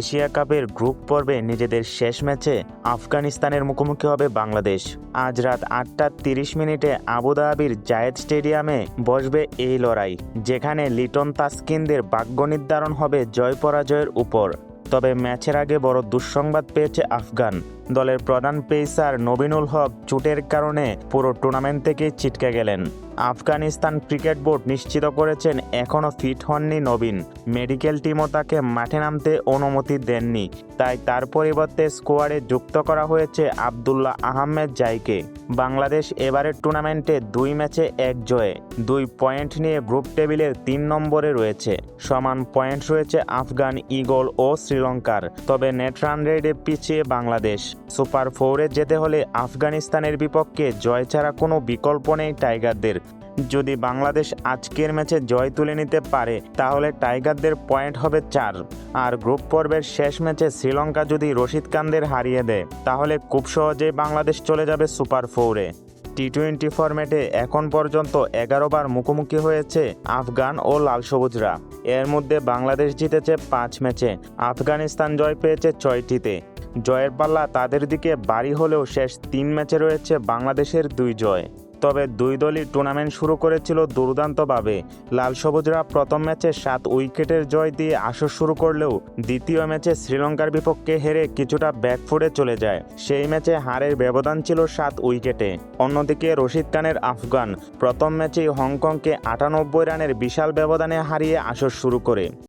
Asia কাপের group পর্বে নিজেদের শেষ ম্যাচে আফগানিস্তানের মুখোমুখি হবে বাংলাদেশ। আজ রাত আটটা তিরিশ মিনিটে আবুধাবির জায়েদ স্টেডিয়ামে বসবে এই লড়াই, যেখানে লিটন তাস্কিনদের ভাগ্য নির্ধারণ হবে জয় পরাজয়ের উপর। তবে ম্যাচের আগে বড় দুঃসংবাদ পেয়েছে আফগান। দলের প্রধান পেসার নবিনুল হক চোটের কারণে পুরো টুর্নামেন্ট থেকেই ছিটকে গেলেন। আফগানিস্তান ক্রিকেট বোর্ড নিশ্চিত করেছেন এখনও ফিট হননি নবীন। মেডিকেল টিমও তাকে মাঠে নামতে অনুমতি দেননি। তাই তার পরিবর্তে স্কোয়াডে যুক্ত করা হয়েছে আবদুল্লাহ আহমেদ জাইকে। বাংলাদেশ এবারের টুর্নামেন্টে দুই ম্যাচে এক জয়ে। দুই পয়েন্ট নিয়ে গ্রুপ টেবিলের তিন নম্বরে রয়েছে। সমান পয়েন্ট রয়েছে আফগান ইগল ও শ্রীলঙ্কার। তবে নেট রান রেটে পিছিয়ে বাংলাদেশ। সুপার ফোরে যেতে হলে আফগানিস্তানের বিপক্ষে জয় ছাড়া কোনো বিকল্প নেই টাইগারদের। যদি বাংলাদেশ আজকের ম্যাচে জয় তুলে নিতে পারে, তাহলে টাইগারদের পয়েন্ট হবে চার। আর গ্রুপ পর্বের শেষ ম্যাচে শ্রীলঙ্কা যদি রশিদ খানদের হারিয়ে দেয়, তাহলে খুব সহজেই বাংলাদেশ চলে যাবে সুপার ফোরে। টি টোয়েন্টি ফরম্যাটে এখন পর্যন্ত এগারো বার মুখোমুখি হয়েছে আফগান ও লাল সবুজরা এর মধ্যে বাংলাদেশ জিতেছে পাঁচ ম্যাচে, আফগানিস্তান জয় পেয়েছে ছয়টিতে। জয়ের পাল্লা তাদের দিকে বাড়ি হলেও শেষ তিন ম্যাচে রয়েছে বাংলাদেশের দুই জয়। তবে দুই দলই টুর্নামেন্ট শুরু করেছিল দুর্দান্তভাবে। লাল সবুজরা প্রথম ম্যাচে সাত উইকেটের জয় দিয়ে আসর শুরু করলেও দ্বিতীয় ম্যাচে শ্রীলঙ্কার বিপক্ষে হেরে কিছুটা ব্যাকফুটে চলে যায়। সেই ম্যাচে হারের ব্যবধান ছিল সাত উইকেটে। অন্যদিকে রশিদ খানের আফগান প্রথম ম্যাচেই হংকংকে আটানব্বই রানের বিশাল ব্যবধানে হারিয়ে আসর শুরু করে।